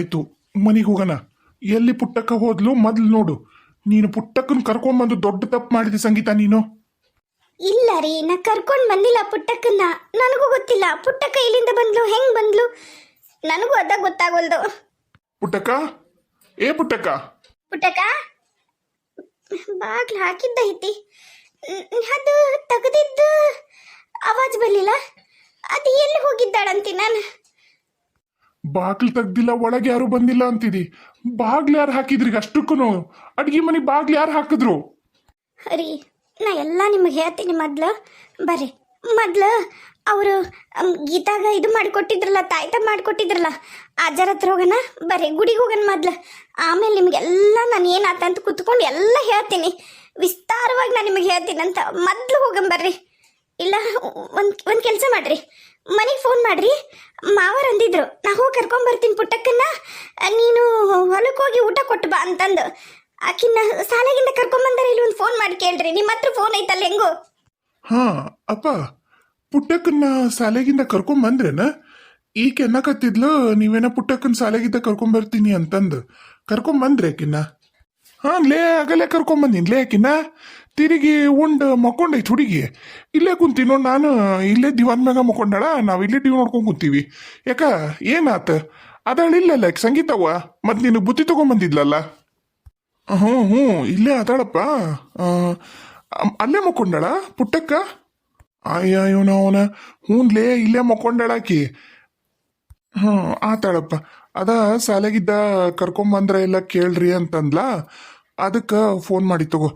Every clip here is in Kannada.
ಆಯ್ತು ಮನೆಗೆ ಹೋಗೋಣ. ಎಲ್ಲಿ ಪುಟ್ಟಕ್ಕ ಹೋದ್ಲು ಮೊದ್ಲು ನೋಡು. ನೀನು ಪುಟ್ಟಕ್ಕನ ಕರ್ಕೊಂಬಂದು ದೊಡ್ಡ ತಪ್ಪು ಮಾಡಿದೆ ಸಂಗೀತ ನೀನು. ಇಲ್ಲ ರೀ ನಾ ಕರ್ಕೊಂಡು ಬಂದಿಲ್ಲ ಪುಟ್ಟಕ್ಕನ್ನ. ನನಗೂ ಗೊತ್ತಿಲ್ಲ ಪುಟ್ಟಕ್ಕ ಇಲ್ಲಿಂದ ಬಂದ್ಲು ಹೆಂಗ್ ಬಂದ್ಲು? ನನಗೂ ಅದ ಗೊತ್ತಾಗೋಲ್ದು. ಪುಟ್ಟಕ್ಕ? ಏ ಪುಟ್ಟಕ್ಕ? ಪುಟ್ಟಕ್ಕ? ಬಾಗ್ಲು ಹಾಕಿದ್ದ ಐತಿ. ಅದು ತೆಗೆದಿದ್ದು ಆವಾಜ್ ಬರಲಿಲ್ಲ. ಅದು ಎಲ್ಲಿ ಹೋಗಿದ್ದಾಳಂತಿ ನಾನು? ಬಾಗ್ಲು ತೆಗ್ದಿಲ್ಲ, ಒಳಗೆ ಯಾರು ಬಂದಿಲ್ಲ ಅಂತಿದಿ. ಬಾಗ್ಲು ಯಾರು ಹಾಕಿದ್ರಿ ಅಷ್ಟಕ್ಕೂ ಅಡ್ಗೆ ಮನೆ ಬಾಗ್ಲು ಯಾರು ಹಾಕಿದ್ರು? ರೀ ನಾ ಎಲ್ಲ ನಿಮಗೆ ಹೇಳ್ತೀನಿ ಮೊದ್ಲು. ಬರ್ರಿ. ಮೊದ್ಲು, ಅವರು ಗೀತಾಗ ಇದು ಮಾಡಿಕೊಟ್ಟಿದ್ರಲ್ಲ, ತಾಯ್ತ ಮಾಡಿಕೊಟ್ಟಿದ್ರಲ್ಲ ಅಜ್ಜರ ಹತ್ರ ಹೋಗೋಣ, ಬರ್ರಿ, ಗುಡಿಗೆ ಹೋಗೋಣ ಮೊದ್ಲು. ಆಮೇಲೆ ನಿಮಗೆಲ್ಲ ನಾನು ಏನಾತ ಅಂತ ಕುತ್ಕೊಂಡು ಎಲ್ಲ ಹೇಳ್ತೀನಿ. ವಿಸ್ತಾರವಾಗಿ ನಾನು ನಿಮಗೆ ಹೇಳ್ತೀನಿ ಅಂತ ಮೊದ್ಲು ಹೋಗೋಣ ಬರ್ರಿ. ಇಲ್ಲ, ಒಂದು ಒಂದು ಕೆಲಸ ಮಾಡ್ರಿ. ಮನೆಗೆ ಫೋನ್ ಮಾಡ್ರಿ. ಮಾವರ್ ಅಂದಿದ್ರು, ನಾ ಹೋಗಿ ಕರ್ಕೊಂಬರ್ತೀನಿ ಪುಟ್ಟಕ್ಕನ್ನ. ನೀನು ಹೊಲಕ್ಕೆ ಹೋಗಿ ಊಟ ಕೊಟ್ಟು ಬಾ ಅಂತಂದು. ಆಕಿನ್ನ, ಸಾಲಾಗಿಂದ ಕರ್ಕೊಂಬಂದಾರ ಇಲ್ಲಿ ಒಂದು ಫೋನ್ ಮಾಡಿ ಕೇಳ್ರಿ. ನಿಮ್ಮ ಹತ್ರ ಫೋನ್ ಐತಲ್ಲ ಹೆಂಗೋ? ಹಾ, ಅಪ್ಪ, ಪುಟ್ಟಕ್ಕನ್ನ ಶಾಲೆಗಿಂದ ಕರ್ಕೊಂಬಂದ್ರೇನ ಈಕೆ ಅನ್ನಕತ್ತಿದ್ಲು ನೀವೇನ ಪುಟ್ಟಕ್ಕನ ಶಾಲೆಗಿಂದ ಕರ್ಕೊಂಬರ್ತೀನಿ ಅಂತಂದು. ಕರ್ಕೊಂಬಂದ್ರೆ ಆಕಿನ್ನ? ಹಾ, ಲೇ, ಆಗಲೇ ಕರ್ಕೊಂಬಂದಿನಿ ಲೇ, ಆಕಿನ್ನ? ತಿರುಗಿ ಉಂಡು ಮಕ್ಕೊಂಡೈತಿ ಹುಡುಗಿ ಇಲ್ಲೇ ಕುಂತೀನಿ ನೋಡಿ ನಾನು, ಇಲ್ಲೇ ದಿವಾನ್ ಮ್ಯಾಗ ಮಕ್ಕೊಂಡಾಳ, ನಾವು ಇಲ್ಲೇ ಟಿವಿ ನೋಡ್ಕೊಂಡು ಕುಂತೀವಿ. ಯಾಕ, ಏನಾತ? ಇಲ್ಲ ಲೈಕ್ ಸಂಗೀತವ್ವ? ಮತ್ತು ನೀನು ಬುತ್ತಿ ತಗೊಂಬಂದಿದ್ಲಲ್ಲ ಹ್ಞೂ ಹ್ಞೂ ಇಲ್ಲೇ ಅದಾಳಪ್ಪ ಅಲ್ಲೇ ಮಕ್ಕೊಂಡಾಳ, ಪುಟ್ಟಕ್ಕ? ಅಯ್ಯ ಇವನ ಅವನ ಹ್ಞೂನ್ಲೇ ಇಲ್ಲೇ ಮಕ್ಕೊಂಡಾಳಾಕಿ ಹ್ಞೂ ಆತಾಳಪ್ಪ. ಅದ ಸಾಲಾಗಿದ್ದ ಕರ್ಕೊಂಬಂದ್ರ ಎಲ್ಲ ಕೇಳ್ರಿ ಅಂತಂದ್ಲ. ಅದಕ್ಕೆ ಫೋನ್ ಮಾಡಿ ತಗೋ.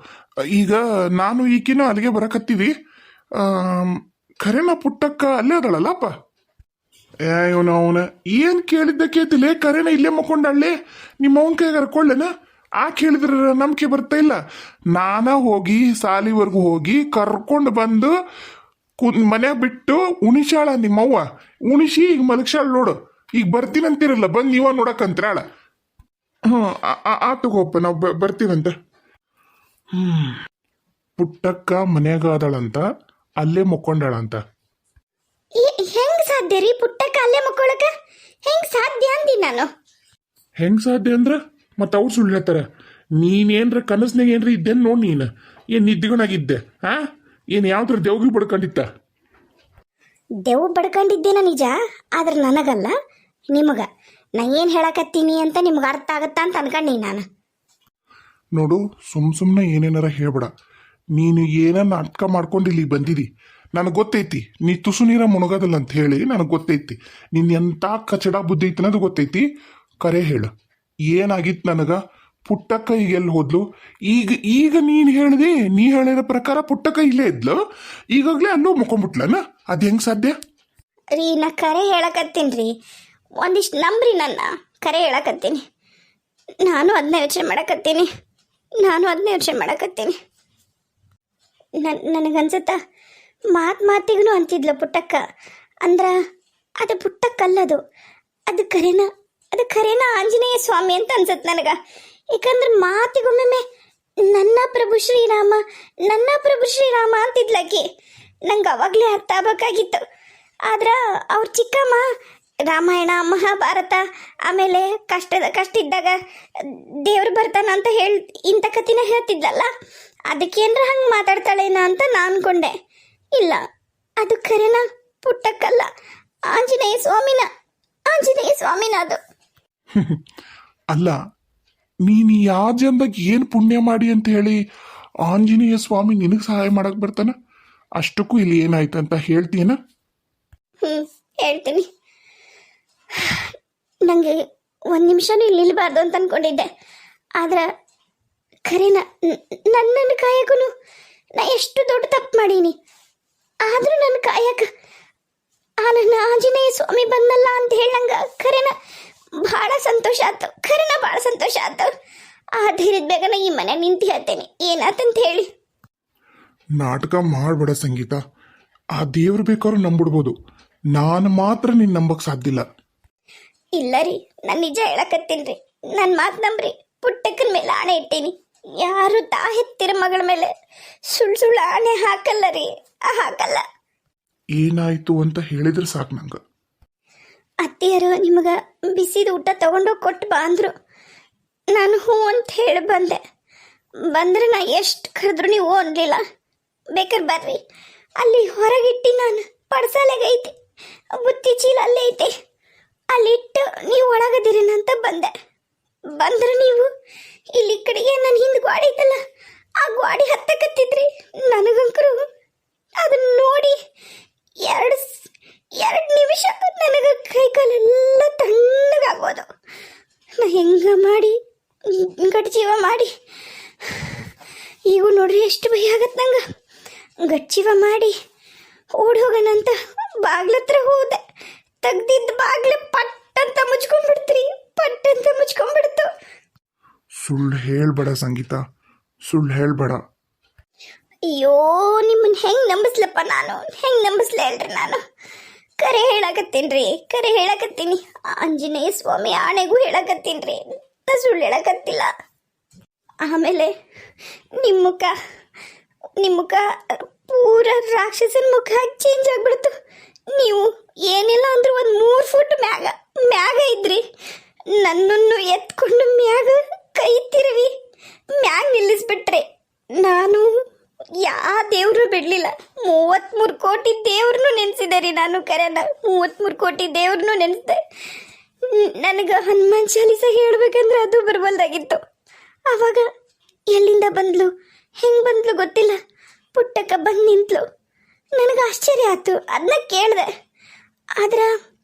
ಈಗ ನಾನು ಈಕಿನ ಅಲ್ಲಿಗೆ ಬರಕತ್ತೀವಿ. ಖರೇನ ಪುಟ್ಟಕ್ಕ ಅಲ್ಲೇ ಅದಳಲ್ಲಪ್ಪ ಏ ಅವನ. ಏನ್ ಕೇಳಿದ್ದ ಕೇತಿಲೆ? ಕರೆನ ಇಲ್ಲೇ ಮಕ್ಕೊಂಡಳ್ಳಿ ನಿಮ್ಮ ಅವನ ಕೈಗೆ ಕರ್ಕೊಳ್ಳೇನ? ಆ ಕೇಳಿದ್ರ ನಂಬಿಕೆ ಬರ್ತಾ ಇಲ್ಲ. ನಾನ ಹೋಗಿ, ಸಾಲಿವರೆಗೂ ಹೋಗಿ ಕರ್ಕೊಂಡು ಬಂದು ಕು ಮನ್ಯಾಗ ಬಿಟ್ಟು ಉಣಿಸಾಳ ನಿಮ್ಮವ್ವ. ಉಣಿಸಿ ಈಗ ಮಲಗ್ಸಾಳ ನೋಡು. ಈಗ ಬರ್ತೀನಂತಿರಲ್ಲ, ಬಂದು ನೀವ ನೋಡಕ್ಕಂತ್ರಾಳ ಹ್ಞೂ ಆ ತಗೋಪ್ಪ ನಾವು ಬರ್ತೀವಂತೆ ಹ್ಮ್ ಪುಟ್ಟಕ್ಕ ಮನ್ಯಾಗ ಅದಾಳಂತ ಅಲ್ಲೇ ಮಕ್ಕೊಂಡಾಳಂತ. ಹೆಂಗ್ ಸಾಧ್ಯ ರೀ ಪುಟ್ಟಕ್ಕ ಅಲ್ಲೇ ಮಕ್ಕೊಳಕ? ಹೆಂಗ್ ಸಾಧ್ಯ ಅಂದಿ ನಾನು? ಹೆಂಗ್ ಸಾಧ್ಯ ಅಂದ್ರ ಮತ್ತ ಅವ್ರು ಸುಳ್ಳು ಹೇಳ್ತಾರ. ನೀನೇನ್ರ ಕನಸ್ನಾಗ ಏನ್ರ ಇದ್ದೆ ನೋಡ್ ನೀನು. ಏನ್ ನಿದ್ದಿಗನಾಗಿದ್ದೆ ಆ? ಏನ್ ಯಾವ್ದ್ರ ದೇವ್ಗಿ ಬಡ್ಕೊಂಡಿತ್ತ ದೆವ್ ಬಡ್ಕೊಂಡಿದ್ದೇನ ನಿಜ ಆದ್ರೆ ನನಗಲ್ಲ ನಿಮಗ. ನಾ ಏನು ಹೇಳಕತ್ತೀನಿ ಅಂತ ನಿಮ್ಗೆ ಅರ್ಥ ಆಗತ್ತಾ ಅಂತ ಅನ್ಕೊಂಡಿ ನಾನು. ನೋಡು ಸುಮ್ ಸುಮ್ಮನೆ ಏನೇನಾರ ಹೇಳ್ಬೇಡ. ನೀನು ಏನ ನಾಟಕ ಮಾಡ್ಕೊಂಡು ಇಲ್ಲಿ ಬಂದಿದಿ? ನನಗೆ ಗೊತ್ತೈತಿ ನೀ ತುಸು ನೀರ ಮುಣಗೋದಲ್ಲ ಅಂತ ಹೇಳಿ ನನಗೆ ಗೊತ್ತೈತಿ. ನಿನ್ ಎಂತ ಕಚಡ ಬುದ್ಧಿ ಐತಿ ಅನ್ನೋದು ಗೊತ್ತೈತಿ. ಕರೆ ಹೇಳು. ಏನಾಗಿತ್ತು ನನಗ? ಪುಟ್ಟಕ್ಕ ಈಗ ಎಲ್ಲಿ ಹೋದ್ಲು? ಈಗ ಈಗ ನೀನು ಹೇಳಿದೆ ನೀ ಹೇಳಿದ ಪ್ರಕಾರ ಪುಟ್ಟಕ್ಕ ಇಲ್ಲೇ ಇದ್ಲು. ಈಗಾಗಲೇ ಅಲ್ಲೂ ಮುಕೊಂಬಿಟ್ಲನ ಅದು ಹೆಂಗ್ ಸಾಧ್ಯ? ರೀ ನಾ ಕರೆ ಹೇಳಕತ್ತೀನಿ ರೀ. ಒಂದಿಷ್ಟು ನಂಬ್ರಿ ನನ್ನ. ಕರೆ ಹೇಳಕತ್ತೀನಿ. ನಾನು ಅದನ್ನ ಯೋಚನೆ ಮಾಡಕತ್ತೀನಿ. ನಾನು ಅದನ್ನ ಯೋಚನೆ ಮಾಡಕತ್ತೀನಿ. ನನ್, ನನಗನ್ಸುತ್ತ? ಮಾತು ಮಾತಿಗೂ ಅಂತಿದ್ಲು ಪುಟ್ಟಕ್ಕ. ಅಂದ್ರ ಅದು ಪುಟ್ಟಕ್ಕಲ್ಲದು. ಅದು ಕರೆನ ಅದು ಕರೆನ ಆಂಜನೇಯ ಸ್ವಾಮಿ ಅಂತ ಅನ್ಸತ್ ನನಗ. ಯಾಕಂದ್ರೆ ಮಾತಿಗೊಮ್ಮೆ ನನ್ನ ಪ್ರಭು ಶ್ರೀರಾಮ, ನನ್ನ ಪ್ರಭು ಶ್ರೀರಾಮ ಅಂತಿದ್ಲಕಿ. ನಂಗೆ ಅವಾಗಲೇ ಅರ್ಥ ಆಗ್ಬೇಕಾಗಿತ್ತು. ಆದ್ರ ಅವ್ರ ಚಿಕ್ಕಮ್ಮ ರಾಮಾಯಣ ಮಹಾಭಾರತ ಆಮೇಲೆ ಕಷ್ಟದ ಕಷ್ಟ ಇದ್ದಾಗ ದೇವ್ರು ಬರ್ತಾನ ಅಂತ ಹೇಳಿ ಇಂಥ ಕಥೆನ ಹೇಳ್ತಿದ್ಲಲ್ಲ? ಅದಕ್ಕೇನ್ರ ಹಂಗೆ ಮಾತಾಡ್ತಾಳೇನ ಅಂತ ನಾನು ಅನ್ಕೊಂಡೆ ಇಲ್ಲ ಅದು ಖರೇನ ಪುಟ್ಟಕ್ಕಲ್ಲ. ಆಂಜನೇಯ ಸ್ವಾಮಿನ ಆಂಜನೇಯ ಸ್ವಾಮಿನ ಅದು. ಅಲ್ಲ ನೀನು ಯಾವ ಜನ್ಮಕ್ಕೆ ಏನು ಪುಣ್ಯ ಮಾಡಿ ಅಂತ ಹೇಳಿ ಆಂಜನೇಯ ಸ್ವಾಮಿ ನಿನಗೆ ಸಹಾಯ ಮಾಡಕ್ ಬರ್ತಾನ? ಅಷ್ಟಕ್ಕೂ ಇಲ್ಲಿ ಏನಾಯ್ತು ಅಂತ ಹೇಳ್ತೀಯನ? ಹ್ಞೂ ಹೇಳ್ತೀನಿ. ನನಗೆ ಒಂದು ನಿಮಿಷನೂ ಇಲ್ಲಿ ನಿಲ್ಬಾರ್ದು ಅಂತ ಅನ್ಕೊಂಡಿದ್ದೆ. ಆದ್ರೆ ಖರೇನ ನನ್ನನ್ನು ಕಾಯಕನು? ನಾ ಎಷ್ಟು ದೊಡ್ಡ ತಪ್ಪು ಮಾಡೀನಿ. ಆದರೂ ನನ್ನ ಕಾಯಕ. ಆ ನನ್ನ ಆಂಜನೇಯ ಸ್ವಾಮಿ ಬಂದಲ್ಲ ಅಂತ ಹೇಳಂಗ ಖರೇನ ಭಾಳ ಸಂತೋಷ ಆಯ್ತು ಖರೇನ ಭಾಳ ಸಂತೋಷ ಆಯ್ತು ಆ ಧೈರ್ಯದ ಬೇಗನ ಈ ಮನೆ ನಿಂತು ಹೇಳ್ತೇನೆ. ಏನಾತಂತ ಹೇಳಿ. ನಾಟಕ ಮಾಡಬೇಡ ಸಂಗೀತ. ಆ ದೇವ್ರು ಬೇಕಾದ್ರೂ ನಂಬಿಡ್ಬೋದು. ನಾನು ಮಾತ್ರ ನಿನ್ನ ನಂಬಕ್ ಸಾಧ್ಯ ಇಲ್ಲ. ಇಲ್ಲ ರೀ ನಾನು ನಿಜ ಹೇಳಕತ್ತೀನಿ ರೀ. ನನ್ನ ಮಾತು ನಂಬ್ರಿ ಪುಟ್ಟಕ್ಕನ ಮೇಲೆ ಆಣೆ ಇಟ್ಟೀನಿ. ಯಾರು ತಾ ಹೆತ್ತಿರ ಮಗಳ ಮೇಲೆ ಸುಳ್ಳು ಸುಳ್ಳು ಆಣೆ ಹಾಕಲ್ಲ ರೀ ಹಾಕಲ್ಲ. ಏನಾಯ್ತು ಅಂತ ಹೇಳಿದ್ರೆ ಸಾಕು ನಂಗೆ. ಅತ್ತೆಯರು ನಿಮಗೆ ಬಿಸಿದ ಊಟ ತಗೊಂಡೋಗಿ ಕೊಟ್ಟು ಬಾ ಅಂದರು. ನಾನು ಹ್ಞೂ ಅಂತ ಹೇಳಿ ಬಂದೆ. ಬಂದ್ರೆ ನಾ ಎಷ್ಟು ಕರೆದ್ರು ನೀವು ಅನ್ಲಿಲ್ಲ. ಬೇಕಾದ್ರೆ ಬರ್ರಿ. ಅಲ್ಲಿ ಹೊರಗಿಟ್ಟು ನಾನು ಪಡ್ಸಾಲೆಗೆ ಐತಿ ಬುತ್ತಿ ಚೀಲ ಅಲ್ಲೇ ಐತೆ. ಅಲ್ಲಿಟ್ಟು ನೀವು ಒಳಗದಿರೇನಂತ ಬಂದೆ. ಬಂದ್ರೆ ನೀವು ಇಲ್ಲಿ ಕಡೆಗೆ ನನ್ನ ಹಿಂದೆ ಗಾಡಿ ಇದ್ದಲ್ಲ ಆ ಗಾಡಿ ಹತ್ತಕತ್ತಿದ್ರಿ. ನನಗಂಕರು ಅದನ್ನ ನೋಡಿ ಎರಡು ಎರಡು ನಿಮಿಷ ನನಗೆ ಕೈ ಕಾಲೆಲ್ಲ ತಣ್ಣಗಾಗೋದು ನಾ ಹೆಂಗ ಮಾಡಿ ಗಟ್ಜೀವ ಮಾಡಿ. ಈಗ ನೋಡ್ರಿ ಎಷ್ಟು ಭಯ ಆಗತ್ತೆ ನಂಗೆ. ಗಟ್ಜೀವ ಮಾಡಿ ಓಡಿ ಹೋಗೋಣ ಅಂತ ಬಾಗ್ಲತ್ರ ಹೋದೆ. ತೆಗ್ದಿದ್ದ ಬಾಗ್ಲು ಪಟ್ ಅಂತ ಮುಚ್ಕೊಂಡ್ಬಿಡ್ತ್ರಿ ಪಟ್ ಅಂತ ಮುಚ್ಕೊಂಡ್ಬಿಡ್ತು. ಸುಳ್ಳು ಹೇಳ್ಬೇಡ ಸಂಗೀತ ಸುಳ್ಳು ಹೇಳ್ಬೇಡ. ಅಯ್ಯೋ ನಿಮ್ಮನ್ನ ಹೆಂಗ್ ನಂಬಿಸ್ಲಪ್ಪ ನಾನು? ಹೆಂಗ್ ನಂಬಿಸ್ಲ ಹೇಳ್ರಿ ನಾನು? ಕರೆ ಹೇಳಕತ್ತೀನ್ರಿ ಕರೆ ಹೇಳಕತ್ತೀನಿ. ಆಂಜನೇಯ ಸ್ವಾಮಿ ಆಣೆಗೂ ಹೇಳಕತ್ತೀನ್ರಿ ನಾ ಸುಳ್ಳು ಹೇಳಕತ್ತಿಲ್ಲ. ಆಮೇಲೆ ನಿಮ್ಮ ಮುಖ ನಿಮ್ಮ ಮುಖ ಪೂರ ರಾಕ್ಷಸನ ಮುಖ ಚೇಂಜ್ ಆಗ್ಬಿಡ್ತು. ನೀವು ಏನಿಲ್ಲ ಅಂದ್ರೆ ಒಂದು ಮೂರು ಫುಟ್ ಮ್ಯಾಗ ಮ್ಯಾಗ ಇದ್ರಿ. ನನ್ನನ್ನು ಎತ್ಕೊಂಡು ಮ್ಯಾಗ ಕೈ ತಿರುವಿ, ಮ್ಯಾಗ ನಿಲ್ಲಿಸ್ಬಿಟ್ರೆ ನಾನು ಯಾ ದೇವ್ರು ಬಿಡ್ಲಿಲ್ಲ. ಮೂವತ್ಮೂರು ಕೋಟಿ ದೇವ್ರನ್ನೂ ನೆನ್ಸಿದೆ ರೀ ನಾನು ಕರೆನ. ಮೂವತ್ಮೂರು ಕೋಟಿ ದೇವ್ರನ್ನೂ ನೆನ್ಸಿದೆ. ನನಗೆ ಹನುಮಾನ್ ಚಾಲೀಸ ಹೇಳ್ಬೇಕಂದ್ರೆ ಅದು ಬರ್ಬಲ್ದಾಗಿತ್ತು ಆವಾಗ ಎಲ್ಲಿಂದ ಬಂದ್ಲು? ಹೆಂಗೆ ಬಂದ್ಲು ಗೊತ್ತಿಲ್ಲ. ಪುಟ್ಟಕ್ಕ ಬಂದು ನಿಂತ್ಲು ನನಗೆ ಆಶ್ಚರ್ಯ ಆಯ್ತು. ಅದನ್ನ ಕೇಳಿದೆ. ಆದ್ರೆ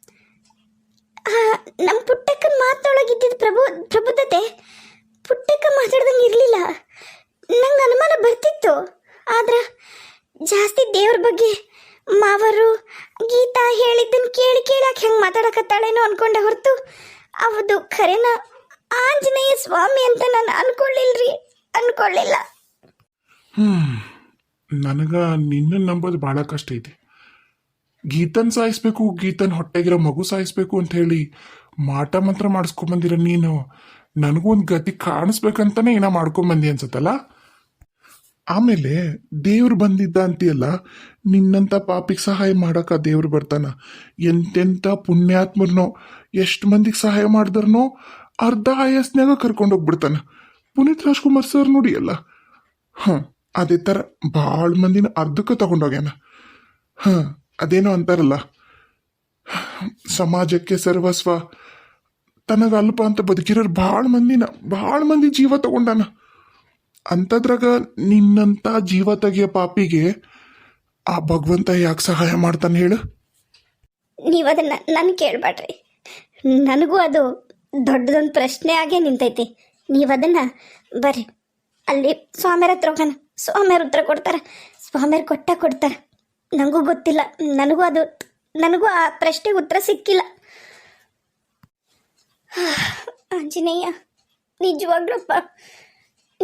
ನಮ್ಮ ಪುಟ್ಟಕ್ಕನ ಮಾತೊಳಗಿದ್ದಿದ್ದು ಪ್ರಭು, ಪ್ರಬುದ್ಧತೆ ಪುಟ್ಟಕ್ಕ ಮಾತಾಡ್ದಂಗೆ ಇರಲಿಲ್ಲ. ನಂಗೆ ಅನುಮಾನ ಬರ್ತಿತ್ತು. ಆದ್ರೆ, ಜಾಸ್ತಿ ದೇವ್ರ ಬಗ್ಗೆ ಮಾವರು, ಗೀತಾ ಹೇಳಿದ್ದನ್ನು ಕೇಳಿ ಕೇಳಕ್ಕೆ ಹೆಂಗೆ ಮಾತಾಡಕತ್ತಾಳೇನೋ ಅನ್ಕೊಂಡೆ ಹೊರತು ಅವದು ಖರೇನ ಆಂಜನೇಯ ಸ್ವಾಮಿ ಅಂತ ನಾನು ಅನ್ಕೊಳ್ಳಿಲ್ರಿ, ಅನ್ಕೊಳ್ಳಿಲ್ಲ. ನನಗ ನಿನ್ನ ನಂಬೋದು ಭಾಳ ಕಷ್ಟ ಐತಿ. ಗೀತನ್ ಸಾಯಿಸ್ಬೇಕು, ಗೀತನ್ ಹೊಟ್ಟೆಗಿರೋ ಮಗು ಸಾಯಿಸ್ಬೇಕು ಅಂತ ಹೇಳಿ ಮಾಟ ಮಂತ್ರ ಮಾಡಿಸ್ಕೊಂಬಂದಿರ ನೀನು, ನನಗೂ ಒಂದು ಗತಿ ಕಾಣಿಸ್ಬೇಕಂತಾನೆ ಏನೋ ಮಾಡ್ಕೊಂಬಂದಿ ಅನ್ಸುತ್ತಲ್ಲ? ಆಮೇಲೆ ದೇವ್ರು ಬಂದಿದ್ದ ಅಂತೀಯಲ್ಲ, ನಿನ್ನಂತ ಪಾಪಿಗೆ ಸಹಾಯ ಮಾಡಕ ದೇವ್ರು ಬರ್ತಾನ. ಎಂತೆಂಥ ಪುಣ್ಯಾತ್ಮರ್ನೋ, ಎಷ್ಟು ಮಂದಿಗೆ ಸಹಾಯ ಮಾಡಿದ್ರನೋ, ಅರ್ಧ ಆಯಸ್ನ್ಯಾಗ ಕರ್ಕೊಂಡು ಹೋಗ್ಬಿಡ್ತಾನ ಪುನೀತ್ ರಾಜ್ಕುಮಾರ್ ಸರ್ ನೋಡಿ ಅಲ್ಲ. ಹಾಂ ಅದೇ ಥರ ಭಾಳ ಮಂದಿನ ಅರ್ಧಕ್ಕೆ ತಗೊಂಡೋಗ್ಯಾನ ಹಾಂ, ಅದೇನೋ ಅಂತಾರಲ್ಲ. ಸಮಾಜಕ್ಕೆ ಸರ್ವಸ್ವ. ತನಗ ಅಲ್ಪ ಅಂತ ಬದುಕಿರೋರು ಭಾಳ ಮಂದಿನ ಭಾಳ ಮಂದಿ ಜೀವ ತಗೊಂಡಾನ. ಅಂಥದ್ರಾಗ ನಿನ್ನಂಥ ಜೀವ ತೆಗಿಯೋ ಪಾಪಿಗೆ ಆ ಭಗವಂತ ಯಾಕೆ ಸಹಾಯ ಮಾಡ್ತಾನೆ ಹೇಳು? ನೀವು ಅದನ್ನ ನಾನು ಕೇಳಬೇಡ್ರಿ ನನಗೂ ಅದು ದೊಡ್ಡದೊಂದು ಪ್ರಶ್ನೆ ಆಗೇ ನಿಂತೈತಿ. ನೀವು ಅದನ್ನ ಬರ್ರಿ. ಅಲ್ಲಿ ಸ್ವಾಮಿಯರ ಹತ್ರ ಹೋಗೋಣ. ಸ್ವಾಮಿಯರ ಉತ್ತರ ಕೊಡ್ತಾರೆ. ಸ್ವಾಮಿಯವ್ರು ಕೊಟ್ಟ ಕೊಡ್ತಾರೆ. ನನಗೂ ಗೊತ್ತಿಲ್ಲ. ನನಗೂ ಅದು ನನಗೂ ಆ ಪ್ರಶ್ನೆಗೆ ಉತ್ತರ ಸಿಕ್ಕಿಲ್ಲ. ಆಂಜನೇಯ ನಿಜವಾಗ್ಲಪ್ಪ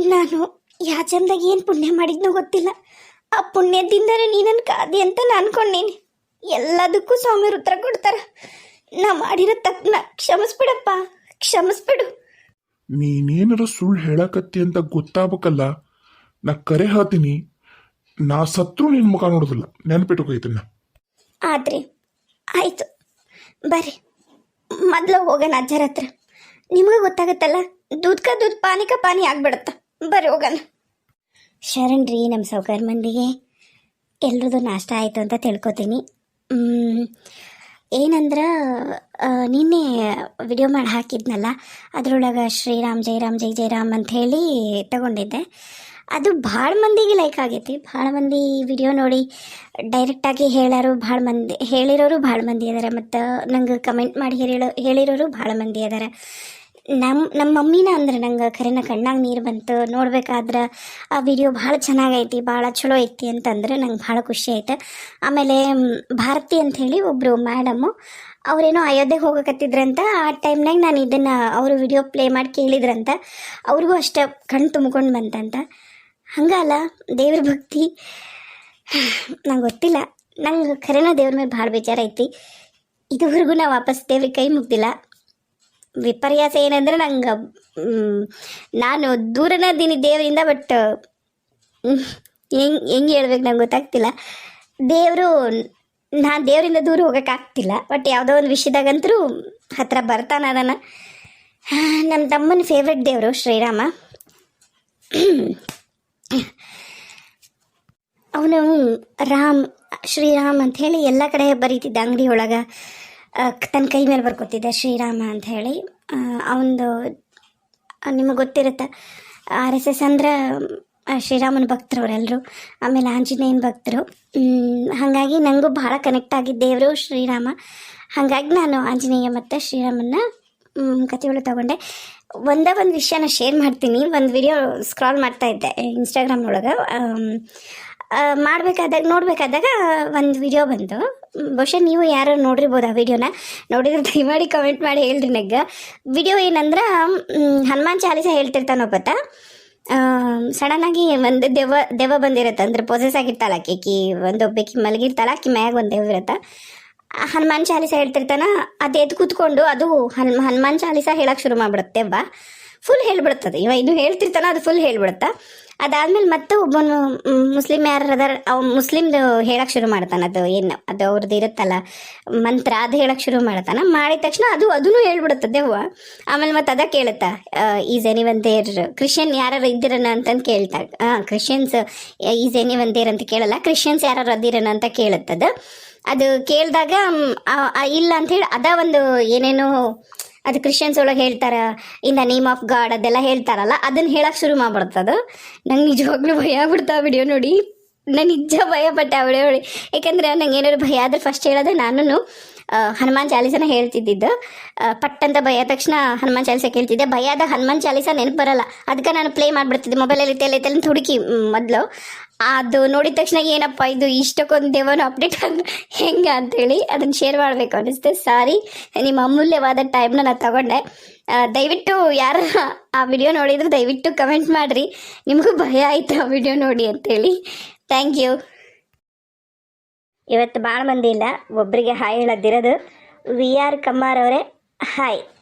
ನಾನು ಯಾ ಚಂದಾಗ ಏನು ಪುಣ್ಯ ಮಾಡಿದ್ನೋ ಗೊತ್ತಿಲ್ಲ. ಆ ಪುಣ್ಯದಿಂದಲೇ ನೀನನ್ನು ಕಾದಿ ಅಂತ ನಾನು ಅನ್ಕೊಂಡೀನಿ ಎಲ್ಲದಕ್ಕೂ ಸ್ವಾಮಿಯವ್ರು ಉತ್ತರ ಕೊಡ್ತಾರೆ. ನಾ ಮಾಡಿರೋ ತಪ್ಪನ್ನ ಕ್ಷಮಿಸ್ಬಿಡಪ್ಪ. ಕ್ಷಮಿಸ್ಬಿಡು. ನೀನೇನಾರ ಸುಳ್ಳು ಹೇಳಕತ್ತಿ ಅಂತ ಗೊತ್ತಾಗಬೇಕಲ್ಲ. ನಾ ಕರೆ ಹೇಳ್ತೀನಿ, ನಾ ಸತ್ರು ನಿನ್ನ ಮುಖ ನೋಡೋದಿಲ್ಲ ನೆನಪಿಟ್ಕೋಯ್ತನ್ನ ಆದ್ರಿ, ಆಯ್ತು. ಬರ್ರಿ, ಮೊದಲು ಹೋಗೋಣ ಅಜ್ಜರ ಹತ್ರ. ನಿಮಗೆ ಗೊತ್ತಾಗತ್ತಲ್ಲ, ದೂದ್ಕ ದೂದ್ ಪಾನಿಕ ಪಾನಿ ಆಗ್ಬಿಡತ್ತ. ಬರ್ರಿ ಹೋಗೋಣ. ಶರಣ್ ರೀ ನಮ್ಮ ಸೌಕರ್ ಮಂದಿಗೆ. ಎಲ್ರದ್ದು ನಾಷ್ಟ ಆಯಿತು ಅಂತ ತಿಳ್ಕೊತೀನಿ. ಏನಂದ್ರೆ ನಿನ್ನೆ ವಿಡಿಯೋ ಮಾಡಿ ಹಾಕಿದ್ನಲ್ಲ, ಅದರೊಳಗೆ ಶ್ರೀರಾಮ್ ಜೈರಾಮ್ ಜೈ ಜೈರಾಮ್ ಅಂತ ಹೇಳಿ ತಗೊಂಡಿದ್ದೆ. ಅದು ಭಾಳ ಮಂದಿಗೆ ಲೈಕ್ ಆಗೈತಿ. ಭಾಳ ಮಂದಿ ವಿಡಿಯೋ ನೋಡಿ ಡೈರೆಕ್ಟಾಗಿ ಹೇಳೋರು ಭಾಳ ಮಂದಿ, ಹೇಳಿರೋರು ಭಾಳ ಮಂದಿ ಇದ್ದಾರೆ ಮತ್ತು ನಂಗೆ ಕಮೆಂಟ್ ಮಾಡಿ ಹೇಳೋ ಹೇಳಿರೋರು ಭಾಳ ಮಂದಿ ಇದ್ದಾರೆ ನಮ್ಮ ನಮ್ಮ ಮಮ್ಮಿನ ಅಂದ್ರೆ ನಂಗೆ ಖರೇನ ಕಣ್ಣಾಗ ನೀರು ಬಂತು. ನೋಡ್ಬೇಕಾದ್ರೆ ಆ ವಿಡಿಯೋ ಭಾಳ ಚೆನ್ನಾಗೈತಿ, ಭಾಳ ಚಲೋ ಐತಿ ಅಂತಂದ್ರೆ ನಂಗೆ ಭಾಳ ಖುಷಿ ಆಯ್ತು. ಆಮೇಲೆ ಭಾರತಿ ಅಂತ ಹೇಳಿ ಒಬ್ಬರು ಮ್ಯಾಡಮ್ಮು ಅವರೇನೋ ಅಯೋಧ್ಯೆಗೆ ಹೋಗಕತ್ತಿದ್ರಂತ. ಆ ಟೈಮ್ನಾಗ ನಾನು ಇದನ್ನು ಅವರು ವಿಡಿಯೋ ಪ್ಲೇ ಮಾಡಿ ಕೇಳಿದ್ರಂತ. ಅವ್ರಿಗೂ ಅಷ್ಟೇ ಕಣ್ಣು ತುಂಬ್ಕೊಂಡು ಬಂತಂತ. ಹಂಗಲ್ಲ, ದೇವ್ರ ಭಕ್ತಿ. ನಂಗೆ ಗೊತ್ತಿಲ್ಲ. ನಂಗೆ ಖರೇನ ದೇವ್ರ ಮೇಲೆ ಭಾಳ ಬೇಜಾರು ಐತಿ. ಇದುವರೆಗೂ ನಾ ವಾಪಸ್ ದೇವ್ರಿಗೆ ಕೈ ಮುಗ್ದಿಲ್ಲ. ವಿಪರ್ಯಾಸ ಏನಂದ್ರೆ ನಂಗೆ ನಾನು ದೂರನ ದೀನಿ ದೇವರಿಂದ, ಬಟ್ ಹೆಂಗೆ ಹೆಂಗೆ ಹೇಳ್ಬೇಕು ನಂಗೆ ಗೊತ್ತಾಗ್ತಿಲ್ಲ. ದೇವರು, ನಾನು ದೇವರಿಂದ ದೂರ ಹೋಗೋಕ್ಕಾಗ್ತಿಲ್ಲ ಬಟ್ ಯಾವುದೋ ಒಂದು ವಿಷಯದಾಗಂತರೂ ಹತ್ರ ಬರ್ತಾನೆ ಅದನ್ನು. ನಮ್ಮ ತಮ್ಮನ ಫೇವ್ರೆಟ್ ದೇವರು ಶ್ರೀರಾಮ. ಅವನು ರಾಮ್ ಶ್ರೀರಾಮ್ ಅಂತ ಹೇಳಿ ಎಲ್ಲ ಕಡೆ ಬರೀತಿದ್ದ ಅಂಗಡಿ ಒಳಗೆ ತನ್ನ ಕೈ ಮೇಲೆ ಬರ್ಕೊತಿದ್ದ ಶ್ರೀರಾಮ ಅಂತ ಹೇಳಿ ಅವನದು ನಿಮಗೆ ಗೊತ್ತಿರುತ್ತೆ ಆರ್ ಎಸ್ ಎಸ್ ಅಂದ್ರೆ ಶ್ರೀರಾಮನ ಭಕ್ತರು ಅವರೆಲ್ಲರೂ ಆಮೇಲೆ ಆಂಜನೇಯನ ಭಕ್ತರು. ಹಾಗಾಗಿ ನನಗೂ ಭಾಳ ಕನೆಕ್ಟ್ ಆಗಿದ್ದ ದೇವರು ಶ್ರೀರಾಮ. ಹಾಗಾಗಿ ನಾನು ಆಂಜನೇಯ ಮತ್ತು ಶ್ರೀರಾಮನ್ನ ಮ್, ಕಥೆಗಳು ತಗೊಂಡೆ. ಒಂದೇ ಒಂದು ವಿಷಯನ ಶೇರ್ ಮಾಡ್ತೀನಿ. ಒಂದು ವಿಡಿಯೋ ಸ್ಕ್ರಾಲ್ ಮಾಡ್ತಾ ಇದ್ದೆ ಇನ್ಸ್ಟಾಗ್ರಾಮ್ ಒಳಗೆ ಮಾಡಬೇಕಾದಾಗ, ನೋಡಬೇಕಾದಾಗ ಒಂದು ವಿಡಿಯೋ ಬಂತು. ಬಹುಶಃ ನೀವು ಯಾರು ನೋಡಿರ್ಬೋದು ಆ ವಿಡಿಯೋನ ನೋಡಿದ್ರೆ ದಯಮಾಡಿ ಕಮೆಂಟ್ ಮಾಡಿ ಹೇಳ್ರಿ ನಗ್ಗ. ವಿಡಿಯೋ ಏನಂದ್ರೆ ಹನುಮಾನ್ ಚಾಲಿಸ ಹೇಳ್ತಿರ್ತಾನೊಬ್ಬತ್ತ ಸಡನ್ನಾಗಿ ಒಂದು ದೆವ್ವ ದೆವ್ವ ಬಂದಿರತ್ತೆ. ಅಂದ್ರೆ ಪೊಸೆಸ್ ಆಗಿರ್ತಾಳ ಆಕಿ ಒಂದು ಒಬ್ಬಾಕಿ ಮಲಗಿರ್ತಾಳ, ಆಕಿ ಮ್ಯಾಗ ಒಂದು ದೆವ್ವ ಇರತ್ತ. ಹನುಮಾನ್ ಚಾಲಿಸ ಹೇಳ್ತಿರ್ತಾನ, ಅದು ಎದ್ದು ಕೂತ್ಕೊಂಡು ಅದು ಹನ್, ಹನುಮಾನ್ ಚಾಲಿಸ ಹೇಳಕ್ಕೆ ಶುರು ಮಾಡ್ಬಿಡುತ್ತೆ ದೆವ್ವ ಫುಲ್ ಹೇಳ್ಬಿಡುತ್ತದೆ. ಇವ ಇನ್ನು ಹೇಳ್ತಿರ್ತಾನ, ಅದು ಫುಲ್ ಹೇಳ್ಬಿಡತ್ತ. ಅದಾದ್ಮೇಲೆ ಮತ್ತೆ ಒಬ್ಬನು ಮುಸ್ಲಿಂ ಯಾರು ಅದಾರ, ಅವ್ ಮುಸ್ಲಿಮ್ದು ಹೇಳಕ್ ಶುರು ಮಾಡ್ತಾನ, ಅದು ಏನು ಅದು ಅವ್ರದ್ದು ಇರುತ್ತಲ್ಲ, ಮಂತ್ರ ಅದು ಹೇಳಕ್ ಶುರು ಮಾಡ್ತಾನ. ಮಾಡಿದ ತಕ್ಷಣ ಅದು ಅದನ್ನು ಹೇಳ್ಬಿಡುತ್ತದೆ ದೆವ್ವ ಆಮೇಲೆ ಮತ್ತೆ ಅದ ಕೇಳುತ್ತಾ is anyone there Christian ಯಾರು ಇದ್ದಿರನ ಅಂತಂದು ಕೇಳ್ತಾ Christians is anyone there ಅಂತ ಕೇಳಲ್ಲ ಕ್ರಿಶ್ಚಿಯನ್ಸ್ ಯಾರು ಅದಿರನ ಅಂತ ಕೇಳುತ್ತದ. ಅದು ಕೇಳಿದಾಗ ಇಲ್ಲ ಅಂತ ಹೇಳಿ ಅದ ಒಂದು ಏನೇನೋ ಅದು ಕ್ರಿಶ್ಚಿಯನ್ಸ್ ಒಳಗೆ ಹೇಳ್ತಾರ in the name of God ಅದೆಲ್ಲ ಹೇಳ್ತಾರಲ್ಲ ಅದನ್ನ ಹೇಳಕ್ ಶುರು ಮಾಡ್ಬಿಡ್ತದ ನಂಗೆ ನಿಜವಾಗ್ಲೂ ಭಯ ಆಗ್ಬಿಡ್ತಾ ವಿಡಿಯೋ ನೋಡಿ. ನಾನು ನಿಜ ಭಯ ಪಟ್ಟೆ ಅವಳೆ ನೋಡಿ. ಯಾಕಂದ್ರೆ ನಂಗೆ ಏನಾದ್ರು ಭಯ ಆದ್ರೆ ಫಸ್ಟ್ ಹೇಳೋದೆ ನಾನು ಹನುಮಾನ್ ಚಾಲೀಸನ ಹೇಳ್ತಿದ್ದಿದ್ದು. ಪಟ್ಟಂತ ಭಯ. ತಕ್ಷಣ ಹನುಮಾನ್ ಚಾಲೀಸ ಕೇಳ್ತಿದ್ದೆ. ಭಯ ಆದ ಹನುಮಾನ್ ಚಾಲೀಸ ನೆನಪು ಬರಲ್ಲ. ಅದಕ್ಕೆ ನಾನು ಪ್ಲೇ ಮಾಡ್ಬಿಡ್ತಿದ್ದೆ. ಮೊಬೈಲಲ್ಲಿ ತಲೆ ತಲೆ ಹುಡುಕಿ ಮೊದಲು. ಅದು ನೋಡಿದ ತಕ್ಷಣ ಏನಪ್ಪ ಇದು ಇಷ್ಟಕ್ಕೊಂದು ದೇವನ ಅಪ್ಡೇಟ್ ಹೆಂಗೆ ಅಂತೇಳಿ ಅದನ್ನು ಶೇರ್ ಮಾಡಬೇಕು ಅನಿಸುತ್ತೆ. ಸಾರಿ ನಿಮ್ಮ ಅಮೂಲ್ಯವಾದ ಟೈಮ್ನ ನಾನು ತಗೊಂಡೆ. ದಯವಿಟ್ಟು ಯಾರು ಆ ವಿಡಿಯೋ ನೋಡಿದ್ರು ದಯವಿಟ್ಟು ಕಮೆಂಟ್ ಮಾಡಿರಿ. ನಿಮಗೂ ಭಯ ಆಯಿತು ಆ ವಿಡಿಯೋ ನೋಡಿ ಅಂತೇಳಿ. ಥ್ಯಾಂಕ್ ಯು ಇವತ್ತು ಭಾಳ ಮಂದಿ ಇಲ್ಲ. ಒಬ್ಬರಿಗೆ ಹಾಯ್ ಹೇಳದಿರೋದು. ವಿ ಆರ್ ಕಮ್ಮಾರ್ ಅವರೇ ಹಾಯ್.